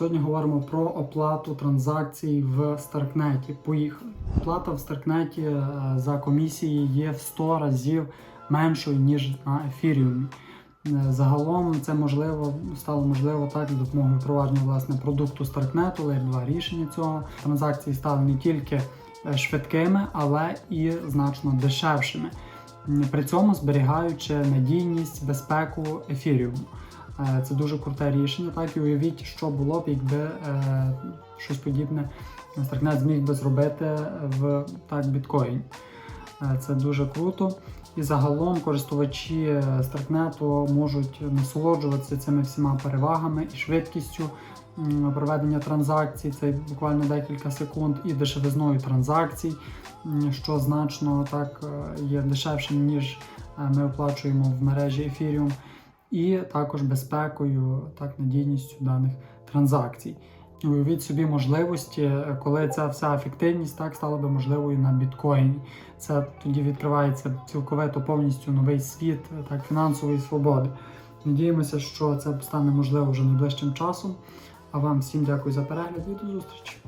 Сьогодні говоримо про оплату транзакцій в Старкнеті. Поїхали. Оплата в Старкнеті е, за комісії є в 100 разів меншою, ніж на ефіріумі. Е, Загалом це можливо стало можливо так за допомогою впровадження власне продукту Старкнету, Layer 2 рішення цього. Транзакції стали не тільки е, швидкими, але і значно дешевшими. При цьому зберігаючи надійність, безпеку ефіріуму. Е, Це дуже круте рішення. Так і уявіть, що було б, якби е, щось подібне Старкнет зміг би зробити в так біткоін. Е, Це дуже круто. І загалом користувачі Старкнету можуть насолоджуватися цими всіма перевагами і швидкістю проведення транзакцій, це буквально декілька секунд, і дешевизною транзакцій, що значно так є дешевшим, ніж ми оплачуємо в мережі Ethereum, і також безпекою, так надійністю даних транзакцій. Уявіть собі можливості, коли ця вся ефективність так стала би можливою на біткоїні. Це тоді відкривається цілковито повністю новий світ так фінансової свободи. Надіємося, що це стане можливо вже найближчим часом. А вам всім дякую за перегляд і до зустрічі.